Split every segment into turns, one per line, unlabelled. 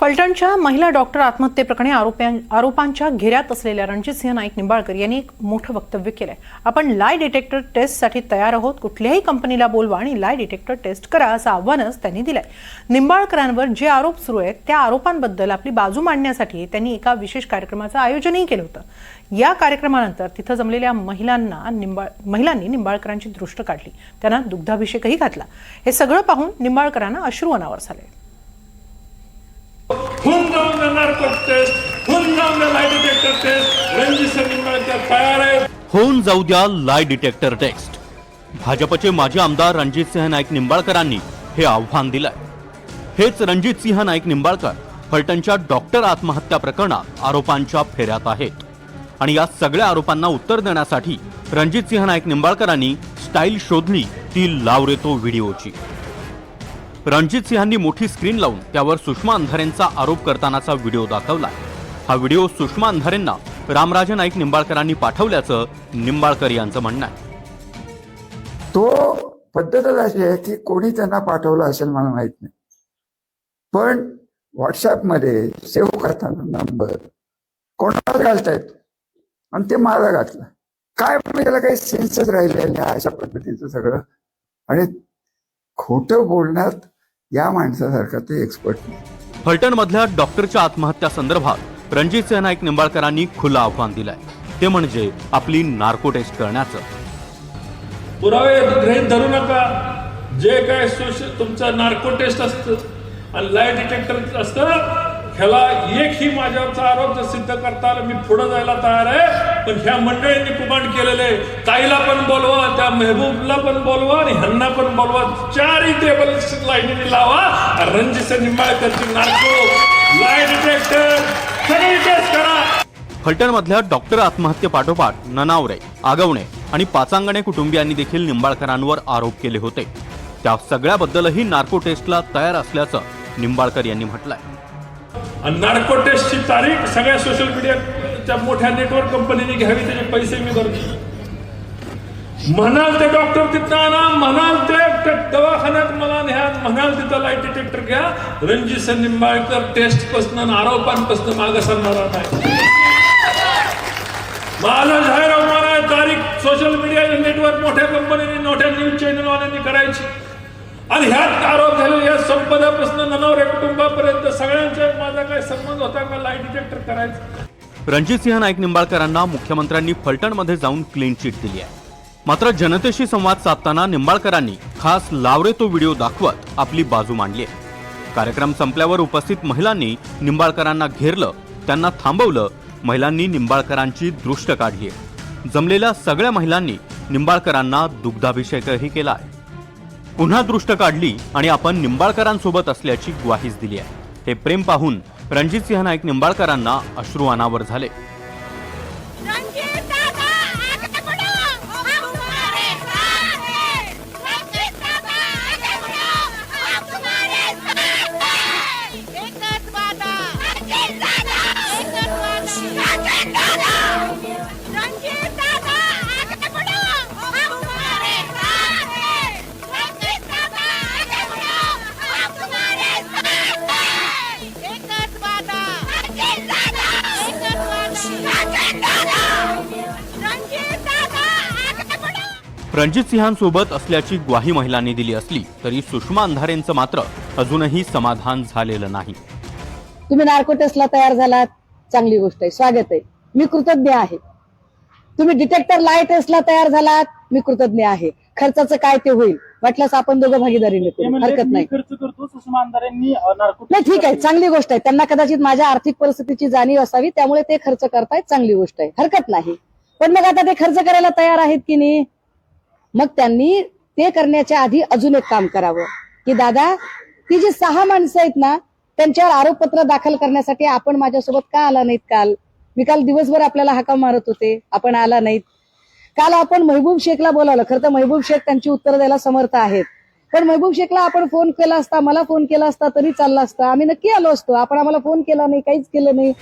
फलटणच्या महिला डॉक्टर आत्महत्येप्रकरणी आरोप्यां आरोपांच्या घेऱ्यात असलेल्या रणजित सिंह नाईक निंबाळकर यांनी एक मोठं वक्तव्य केलंय. आपण लाय डिटेक्टर टेस्टसाठी तयार आहोत. कुठल्याही कंपनीला बोलवा आणि लाय डिटेक्टर टेस्ट करा असं आव्हानच त्यांनी दिलंय. निंबाळकरांवर जे आरोप सुरू आहेत त्या आरोपांबद्दल आपली बाजू मांडण्यासाठी त्यांनी एका विशेष कार्यक्रमाचं आयोजनही केलं होतं. या कार्यक्रमानंतर तिथं जमलेल्या महिलांना निंबाळ महिलांनी निंबाळकरांची दृष्ट काढली. त्यांना दुग्धाभिषेकही घातला. हे सगळं पाहून निंबाळकरांना अश्रू अनावर झाले
होऊन जाऊन टेस्ट होऊन जाऊन द्या डिटेक्टर टेस्ट रणजित सिंह तयार आहे
होऊन जाऊ द्या लाय डिटेक्टर टेस्ट भाजपचे माजी आमदार रणजित सिंह नाईक निंबाळकरांनी हे आव्हान दिलंय. हेच रणजित सिंह नाईक निंबाळकर फलटणच्या डॉक्टर आत्महत्या प्रकरणात आरोपांच्या फेऱ्यात आहेत. आणि या सगळ्या आरोपांना उत्तर देण्यासाठी रणजित सिंह नाईक निंबाळकरांनी स्टाईल शोधली ती लावरेतो व्हिडिओची. रणजित सिंहांनी मोठी स्क्रीन लावून त्यावर सुषमा अंधारेंचा आरोप करतानाचा व्हिडिओ दाखवला. हा व्हिडिओ सुषमा अंधारेंना रामराजे नाईक निंबाळकरांनी पाठवल्याचं निंबाळकर यांचं म्हणणं आहे.
तो पद्धतच अशी आहे की कोणी त्यांना पाठवलं असेल मला माहीत नाही. पण व्हॉट्सअपमध्ये सेव्ह करताना नंबर कोणाला घालतायत? आणि ते मला घातलं. काय म्हणजे त्याला काही सेन्सच राहिलेलं नाही अशा पद्धतीचं सगळं. आणि खोटं बोलण्यात या माणसासारखा ते एक्सपर्ट नाही.
फलटणमधल्या डॉक्टरच्या आत्महत्या संदर्भात रणजित नाईक निंबाळकरांनी खुलं आव्हान दिलंय. ते म्हणजे आपली नार्को टेस्ट करण्याचं.
पुरावे गृहीत धरू नका. जे काय सोशल तुमचं नार्को टेस्ट असतं आणि लाइट डिटेक्टर असतं ह्याला एकही माझ्यावरचा आरोप जर सिद्ध करता आला मी पुढे जायला तयार आहे. पण ह्या मंडळींनी कुमांड केलेले ताईला पण बोलवा त्या मेहबूबला पण बोलवा आणि ह्यांना पण बोलवा. चारही टेबल लाईनीने लावा. रणजित निंबाळकरची नार्को लाइट डिटेक्टर सगळी टेस्ट करा.
फलटणमधल्या डॉक्टर आत्महत्येपाठोपाठ ननावरे आगवणे आणि पाचांगणे कुटुंबियांनी देखील निंबाळकरांवर आरोप केले होते. त्या सगळ्याबद्दलही नार्को टेस्टला तयार असल्याचं निंबाळकर यांनी म्हटलंय.
आणि नार्को टेस्टची तारीख सगळ्या सोशल मीडियाच्या मोठ्या नेटवर्क कंपनीने घ्यावी त्याचे पैसे मी भरतो. म्हणाल ते डॉक्टर तिथं आणा म्हणाल ते दवाखान्यात मला न्या म्हणाल तिथं लाइट डिटेक्टर घ्या. रणजित निंबाळकर टेस्ट पासन आरोपांपासून माग सरणार नाही माझा जाहीर होणार आहे तारीख सोशल मीडिया नेटवर्क मोठ्या कंपनीने मोठ्या न्यूज चॅनलवाल्यांनी करायची. आणि ह्यात आरोप झाले? या संपदापासून ननवरे कुटुंबापर्यंत सगळ्यांच्या माझा काय संबंध होता का? लाइट डिटेक्टर करायचं.
रणजितसिंह नाईक निंबाळकरांना मुख्यमंत्र्यांनी फलटणमध्ये जाऊन क्लीन चिट दिली आहे. मात्र जनतेशी संवाद साधताना निंबाळकरांनी खास लावरे तो व्हिडिओ दाखवत आपली बाजू मांडली आहे. कार्यक्रम संपल्यावर उपस्थित महिलांनी निंबाळकरांना घेरलं त्यांना थांबवलं महिलांनी निंबाळकरांची दृष्ट काढली जमलेल्या सगळ्या महिलांनी निंबाळकरांना दुग्धाभिषेकही केला आहे. पुन्हा दृष्ट काढली आणि आपण निंबाळकरांसोबत असल्याची ग्वाहीच दिली आहे. हे प्रेम पाहून रणजितसिंह नाईक निंबाळकरांना अश्रू अनावर झाले.
बढ़ो
रणजितसिंहांसोबत असल्याची ग्वाही महिलांनी दिली असली तरी सुषमा अंधारेंचं मात्र अजूनही समाधान झालेलं नाही.
तुम्ही नार्को टेस्टला तयार झालात. चांगली गोष्ट आहे. स्वागत आहे. मी कृतज्ञ आहे. तुम्ही डिटेक्टर लाय टेस्टला तयार झालात. मी कृतज्ञ आहे. खर्चाचं काय ते होईल. वाटल्यास आपण दोघं भागीदारीने
ते
करू
म्हणले,
हरकत नाही.
खर्च करतो. सुषमा अंधारेंनी अ, नार्को
नाही ठीक आहे. चांगली गोष्ट आहे. त्यांना कदाचित माझ्या आर्थिक परिस्थितीची जाणीव असावी. त्यामुळे ते खर्च करतायत. चांगली गोष्ट आहे. हरकत नाही. पण मग आता ते खर्च करायला तयार आहेत की नाही? मग त्यांनी ते करण्याच्या आधी अजून एक काम करावं. की दादा ती जी सहा माणसं आहेत ना त्यांच्यावर आरोपपत्र दाखल करण्यासाठी आपण माझ्यासोबत का आला नाहीत काल? मी काल दिवसभर आपल्याला हाका मारत होते आपण आला नाहीत. काल आपण महबूब शेखला बोलावलं. खरं तर महबूब शेख त्यांची उत्तर द्यायला समर्थ आहेत. पण महबूब शेखला आपण फोन केला असता मला फोन केला असता तरी चालला असता. आम्ही नक्की आलो असतो. आपण आम्हाला फोन केला नाही काहीच केलं नाही.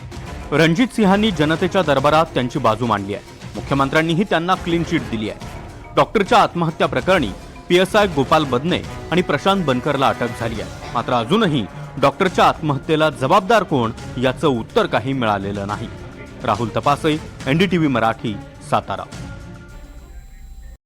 रणजित सिंहांनी जनतेच्या दरबारात त्यांची बाजू मांडली आहे. मुख्यमंत्र्यांनीही त्यांना क्लीन चिट दिली आहे. डॉक्टरच्या आत्महत्या प्रकरणी P S I Gopal Badne आणि प्रशांत बनकरला अटक झाली आहे. मात्र अजूनही डॉक्टरच्या आत्महत्येला जबाबदार कोण याचं उत्तर काही मिळालेलं नाही. राहुल तपासे एनडीटीव्ही मराठी सातारा.